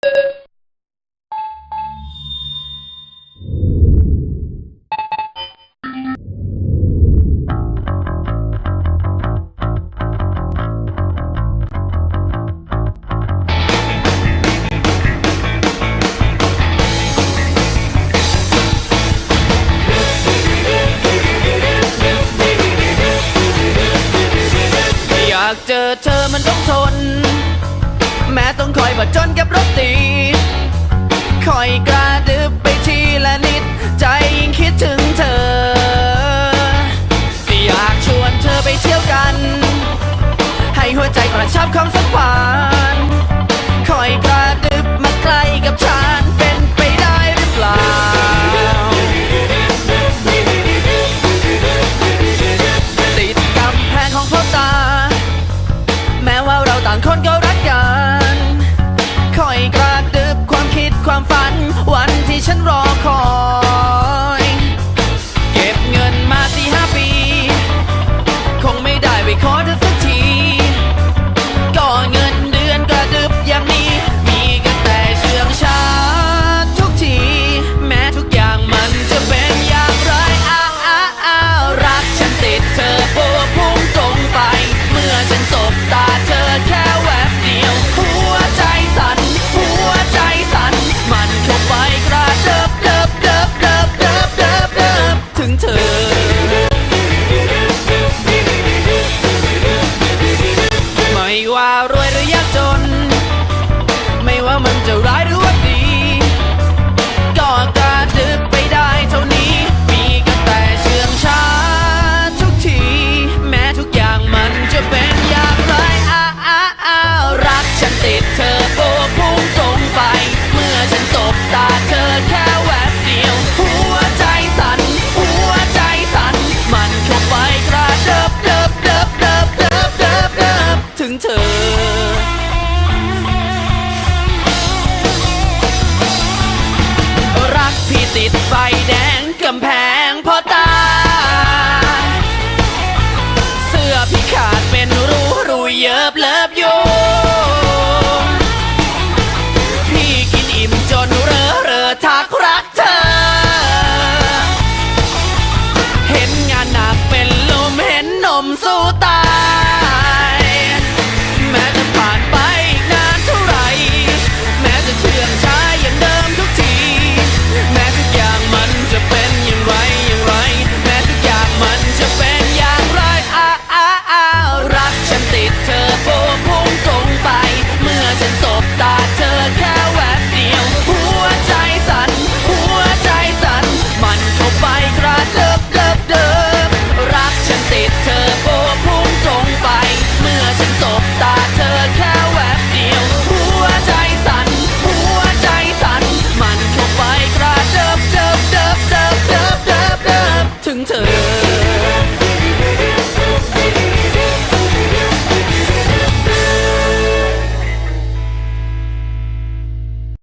อยากเจอเธอมันต้องทน แม้ต้องคอยบาดจนกับรถติดคอยกระดึบไปทีละนิด ใจยิ่งคิดถึงเธอ อยากชวนเธอไปเที่ยวกัน ให้หัวใจกระชับความสัมพันธ์ รักพี่ติดไฟแดงกำแพงพ่อตา เสื้อพี่ขาดเป็นรูรูเยิบเลิบโยพี่กินอิ่มจนเรอเรอทักรักเธอ เห็นงานหนักเป็นลมเห็นนมสู้ตา to